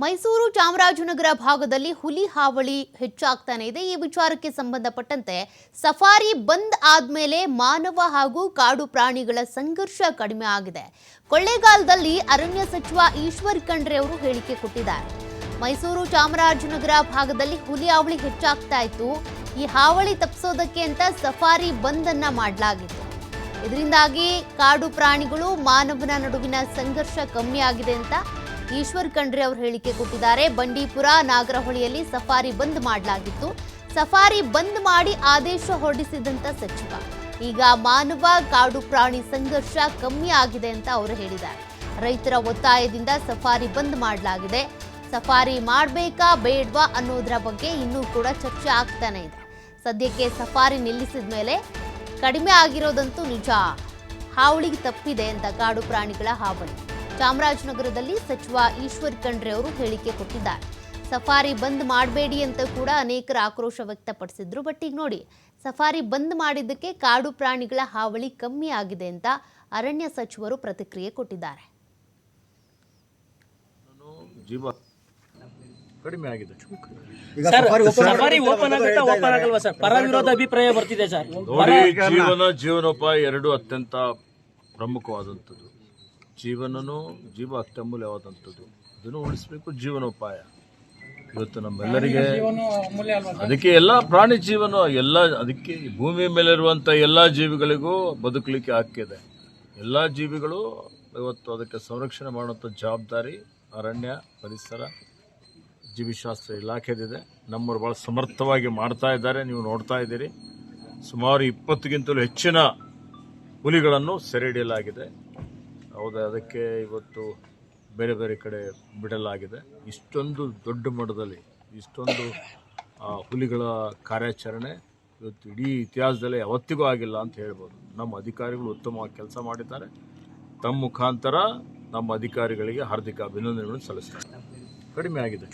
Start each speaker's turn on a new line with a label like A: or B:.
A: ಮೈಸೂರು ಚಾಮರಾಜನಗರ ಭಾಗದಲ್ಲಿ ಹುಲಿ ಹಾವಳಿ ಹೆಚ್ಚಾಗ್ತಾನೆ ಇದೆ. ಈ ವಿಚಾರಕ್ಕೆ ಸಂಬಂಧಪಟ್ಟಂತೆ ಸಫಾರಿ ಬಂದ್ ಆದ್ಮೇಲೆ ಮಾನವ ಹಾಗೂ ಕಾಡು ಪ್ರಾಣಿಗಳ ಸಂಘರ್ಷ ಕಡಿಮೆ ಆಗಿದೆ. ಕೊಳ್ಳೇಗಾಲದಲ್ಲಿ ಅರಣ್ಯ ಸಚಿವ ಈಶ್ವರ್ ಖಂಡ್ರೆ ಅವರು ಹೇಳಿಕೆ ಕೊಟ್ಟಿದ್ದಾರೆ. ಮೈಸೂರು ಚಾಮರಾಜನಗರ ಭಾಗದಲ್ಲಿ ಹುಲಿ ಹಾವಳಿ ಹೆಚ್ಚಾಗ್ತಾ ಇತ್ತು. ಈ ಹಾವಳಿ ತಪ್ಪಿಸೋದಕ್ಕೆ ಅಂತ ಸಫಾರಿ ಬಂದ್ ಅನ್ನ ಮಾಡಲಾಗಿತ್ತು. ಇದರಿಂದಾಗಿ ಕಾಡು ಪ್ರಾಣಿಗಳು ಮಾನವನ ನಡುವಿನ ಸಂಘರ್ಷ ಕಮ್ಮಿ ಆಗಿದೆ ಅಂತ ಈಶ್ವರ್ ಖಂಡ್ರೆ ಅವರು ಹೇಳಿಕೆ ಕೊಟ್ಟಿದ್ದಾರೆ. ಬಂಡೀಪುರ, ನಾಗರಹೊಳಿಯಲ್ಲಿ ಸಫಾರಿ ಬಂದ್ ಮಾಡಲಾಗಿತ್ತು. ಸಫಾರಿ ಬಂದ್ ಮಾಡಿ ಆದೇಶ ಹೊರಡಿಸಿದಂತ ಸಚಿವ. ಈಗ ಮಾನವ ಕಾಡು ಪ್ರಾಣಿ ಸಂಘರ್ಷ ಕಮ್ಮಿ ಆಗಿದೆ ಅಂತ ಅವರು ಹೇಳಿದ್ದಾರೆ. ರೈತರ ಒತ್ತಾಯದಿಂದ ಸಫಾರಿ ಬಂದ್ ಮಾಡಲಾಗಿದೆ. ಸಫಾರಿ ಮಾಡಬೇಕಾ ಬೇಡ್ವಾ ಅನ್ನೋದರ ಬಗ್ಗೆ ಇನ್ನೂ ಕೂಡ ಚರ್ಚೆ ಆಗ್ತಾನೆ ಇದೆ. ಸದ್ಯಕ್ಕೆ ಸಫಾರಿ ನಿಲ್ಲಿಸಿದ ಮೇಲೆ ಕಡಿಮೆ ಆಗಿರೋದಂತೂ ನಿಜ. ಹಾವಳಿಗೆ ತಪ್ಪಿದೆ ಅಂತ ಕಾಡು ಪ್ರಾಣಿಗಳ ಹಾವಳಿ. ಚಾಮರಾಜನಗರದಲ್ಲಿ ಸಚಿವ ಈಶ್ವರ್ ಖಂಡ್ರೆ ಅವರು ಹೇಳಿಕೆ ಕೊಟ್ಟಿದ್ದಾರೆ. ಸಫಾರಿ ಬಂದ್ ಮಾಡಬೇಡಿ ಅಂತ ಕೂಡ ಅನೇಕರ ಆಕ್ರೋಶ ವ್ಯಕ್ತಪಡಿಸಿದ್ರು. ಬಟ್ ಈಗ ನೋಡಿ ಸಫಾರಿ ಬಂದ್ ಮಾಡಿದ್ದಕ್ಕೆ ಕಾಡು ಪ್ರಾಣಿಗಳ ಹಾವಳಿ ಕಮ್ಮಿ ಆಗಿದೆ ಅಂತ ಅರಣ್ಯ ಸಚಿವರು ಪ್ರತಿಕ್ರಿಯೆ ಕೊಟ್ಟಿದ್ದಾರೆ.
B: ಜೀವ ಕಡಿಮೆ ಆಗಿದೆ.
C: ಸರ್
D: ಸಫಾರಿ open
C: ಸಫಾರಿ
D: ಆಗುತ್ತೆ
C: ಓಪನ್
D: ಅಂತ
C: ಆಗುತ್ತಾ ಓಪನ್ ಆಗಲ್ವಾ ಸರ್? ಪರ ವಿರೋಧ ಅಭಿಪ್ರಾಯ ಬರ್ತಿದೆ ಸರ್.
B: ನೋಡಿ ಜೀವನ ಜೀವನೋಪಾಯ ಎರಡು ಅತ್ಯಂತ ಪ್ರಮುಖವಾದಂಥದ್ದು. ಜೀವನನು ಜೀವ ಅತ್ಯಮೂಲ್ಯವಾದಂಥದ್ದು ಅದನ್ನು ಉಳಿಸಬೇಕು ಜೀವನೋಪಾಯ. ಇವತ್ತು ನಮ್ಮೆಲ್ಲರಿಗೆ ಅದಕ್ಕೆ ಎಲ್ಲ ಪ್ರಾಣಿ ಜೀವನ ಎಲ್ಲ ಅದಕ್ಕೆ ಈ ಭೂಮಿ ಮೇಲೆ ಇರುವಂಥ ಎಲ್ಲ ಜೀವಿಗಳಿಗೂ ಬದುಕಲಿಕ್ಕೆ ಹಾಕಿದೆ ಎಲ್ಲ ಜೀವಿಗಳು ಇವತ್ತು ಅದಕ್ಕೆ ಸಂರಕ್ಷಣೆ ಮಾಡುವಂಥ ಜವಾಬ್ದಾರಿ ಅರಣ್ಯ ಪರಿಸರ ಜೀವಿಶಾಸ್ತ್ರ ಇಲಾಖೆದಿದೆ. ನಮ್ಮವರು ಭಾಳ ಸಮರ್ಥವಾಗಿ ಮಾಡ್ತಾ ಇದ್ದಾರೆ ನೀವು ನೋಡ್ತಾ ಇದ್ದೀರಿ. ಸುಮಾರು ಇಪ್ಪತ್ತಕ್ಕಿಂತಲೂ ಹೆಚ್ಚಿನ ಹುಲಿಗಳನ್ನು ಸೆರೆ ಹಿಡಿಯಲಾಗಿದೆ. ಹೌದು, ಅದಕ್ಕೆ ಇವತ್ತು ಬೇರೆ ಬೇರೆ ಕಡೆ ಬಿಡಲಾಗಿದೆ. ಇಷ್ಟೊಂದು ದೊಡ್ಡ ಮಟ್ಟದಲ್ಲಿ, ಇಷ್ಟೊಂದು ಹುಲಿಗಳ ಕಾರ್ಯಾಚರಣೆ ಇವತ್ತು ಇಡೀ ಇತಿಹಾಸದಲ್ಲಿ ಯಾವತ್ತಿಗೂ ಆಗಿಲ್ಲ ಅಂತ ಹೇಳ್ಬೋದು. ನಮ್ಮ ಅಧಿಕಾರಿಗಳು ಉತ್ತಮವಾಗಿ ಕೆಲಸ ಮಾಡಿದ್ದಾರೆ. ತಮ್ಮ ಮುಖಾಂತರ ನಮ್ಮ ಅಧಿಕಾರಿಗಳಿಗೆ ಹಾರ್ದಿಕ ಅಭಿನಂದನೆಗಳನ್ನು ಸಲ್ಲಿಸ್ತಾರೆ. ಕಡಿಮೆ ಆಗಿದೆ.